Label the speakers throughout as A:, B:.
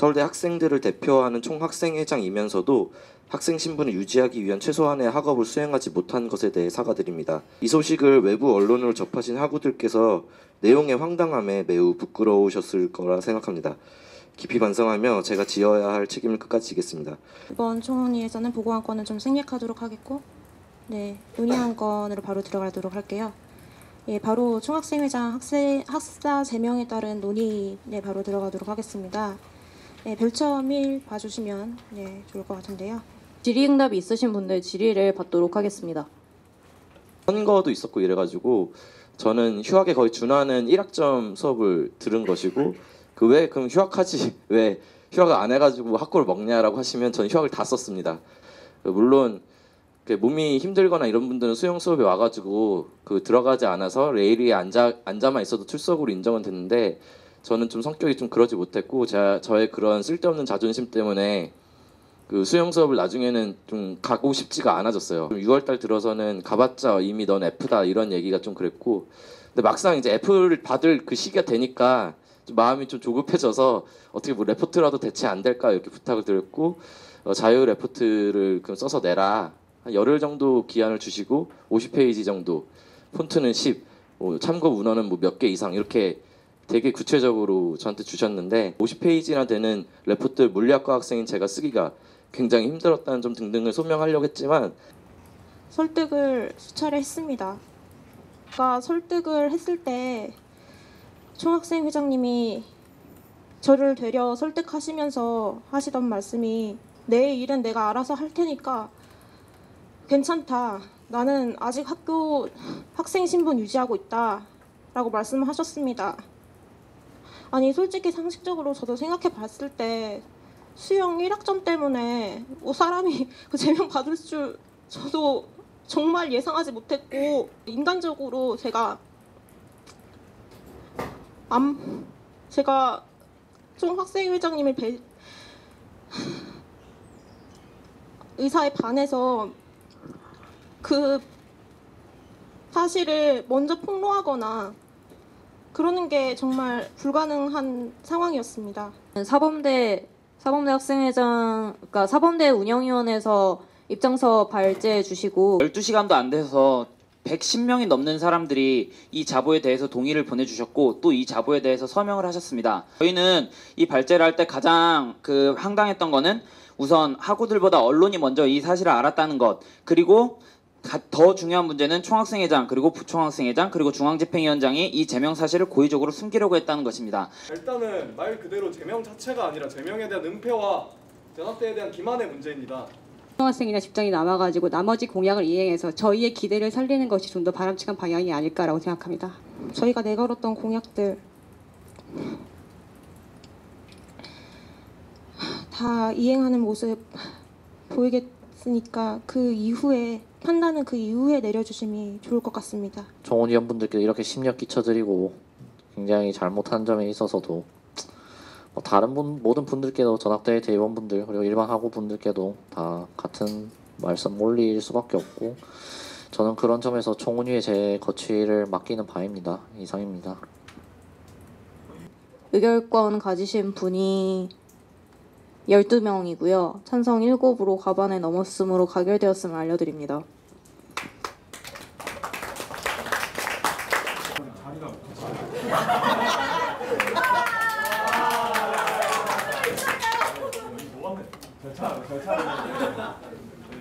A: 서울대 학생들을 대표하는 총학생회장이면서도 학생 신분을 유지하기 위한 최소한의 학업을 수행하지 못한 것에 대해 사과드립니다. 이 소식을 외부 언론으로 접하신 학우들께서 내용의 황당함에 매우 부끄러우셨을 거라 생각합니다. 깊이 반성하며 제가 지어야 할 책임을 끝까지 지겠습니다.
B: 이번 총원회에서는 보고한 건은 좀 생략하도록 하겠고, 네 논의한 건으로 바로 들어가도록 할게요. 예, 바로 총학생회장 학생 학사 제명에 따른 논의에 바로 들어가도록 하겠습니다. 네, 별점 1 봐주시면 네 좋을 것 같은데요.
C: 질의응답이 있으신 분들 질의를 받도록 하겠습니다.
A: 선거도 있었고 이래가지고 저는 휴학에 거의 준하는 1학점 수업을 들은 것이고 그 왜 그럼 휴학하지 왜 휴학을 안 해가지고 학고를 먹냐라고 하시면 저는 휴학을 다 썼습니다. 물론 그 몸이 힘들거나 이런 분들은 수영 수업에 와가지고 그 들어가지 않아서 레일에 앉아 앉아만 있어도 출석으로 인정은 됐는데 저는 좀 성격이 좀 그러지 못했고 제가 저의 그런 쓸데없는 자존심 때문에 그 수영 수업을 나중에는 좀 가고 싶지가 않아졌어요. 6월달 들어서는 가봤자 이미 넌 F다 이런 얘기가 좀 그랬고, 근데 막상 이제 F를 받을 그 시기가 되니까 좀 마음이 좀 조급해져서 어떻게 뭐 레포트라도 대체 안 될까 이렇게 부탁을 드렸고 어, 자유 레포트를 그 써서 내라 한 열흘 정도 기한을 주시고 50페이지 정도 폰트는 10, 뭐 참고 문헌은 뭐 몇 개 이상 이렇게 되게 구체적으로 저한테 주셨는데 50페이지나 되는 레포트 물리학과 학생인 제가 쓰기가 굉장히 힘들었다는 점 등등을 소명하려고 했지만
B: 설득을 수차례 했습니다. 그러니까 설득을 했을 때 총학생 회장님이 저를 되려 설득하시면서 하시던 말씀이 내 일은 내가 알아서 할 테니까 괜찮다. 나는 아직 학교 학생 신분 유지하고 있다 라고 말씀하셨습니다. 아니 솔직히 상식적으로 저도 생각해 봤을 때 수영 1학점 때문에 뭐 사람이 그 제명 받을 줄 저도 정말 예상하지 못했고 인간적으로 제가 암 제가 총 학생 회장님을 배 의사에 반해서 그 사실을 먼저 폭로하거나 그러는 게 정말 불가능한 상황이었습니다.
C: 사범대 사범대 학생회장 그러니까 사범대 운영위원회에서 입장서 발제해 주시고
D: 12시간도 안 돼서 110명이 넘는 사람들이 이 자보에 대해서 동의를 보내주셨고 또 이 자보에 대해서 서명을 하셨습니다. 저희는 이 발제를 할 때 가장 그 황당했던 거는 우선 학우들보다 언론이 먼저 이 사실을 알았다는 것 그리고 가- 더 중요한 문제는 총학생회장 그리고 부총학생회장 그리고 중앙집행위원장이 이 제명 사실을 고의적으로 숨기려고 했다는 것입니다.
E: 일단은 말 그대로 제명 자체가 아니라 제명에 대한 은폐와 전학대에 대한 기만의 문제입니다.
F: 초등학생이나 직장이 남아가지고 나머지 공약을 이행해서 저희의 기대를 살리는 것이 좀 더 바람직한 방향이 아닐까라고 생각합니다.
B: 저희가 내걸었던 공약들 다 이행하는 모습 보이겠으니까 그 이후에 판단은 그 이후에 내려주심이 좋을 것 같습니다.
G: 정원 위원분들께 이렇게 심력 끼쳐드리고 굉장히 잘못한 점에 있어서도 뭐 다른 분 모든 분들께도 전학대 대의원분들 그리고 일반 학우 분들께도 다 같은 말씀 올릴 수밖에 없고 저는 그런 점에서 총훈위에 제 거취를 맡기는 바입니다. 이상입니다.
C: 의결권 가지신 분이 12명이고요. 찬성 7으로 과반에 넘었으므로 가결되었음을 알려드립니다.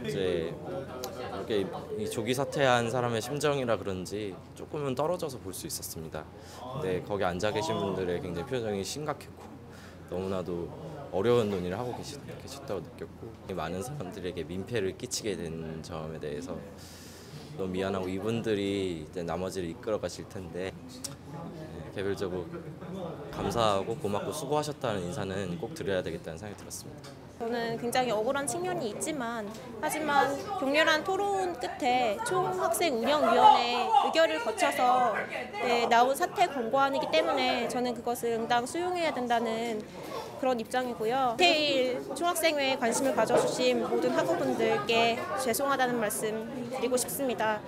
H: 이제 이렇게 이 조기 사퇴한 사람의 심정이라 그런지 조금은 떨어져서 볼 수 있었습니다. 근데 거기 앉아 계신 분들의 굉장히 표정이 심각했고 너무나도 어려운 논의를 하고 계시, 계셨다고 느꼈고 많은 사람들에게 민폐를 끼치게 된 점에 대해서 너무 미안하고 이분들이 이제 나머지를 이끌어 가실 텐데 네,
A: 개별적으로 감사하고 고맙고 수고하셨다는 인사는 꼭 드려야 되겠다는 생각이 들었습니다.
I: 저는 굉장히 억울한 측면이 있지만 하지만 격렬한 토론 끝에 총학생 운영위원회 의결을 거쳐서 네, 나온 사퇴 권고안이기 때문에 저는 그것을 응당 수용해야 된다는 그런 입장이고요. 테일 총학생회에 관심을 가져주신 모든 학우분들께 죄송하다는 말씀 드리고 싶습니다.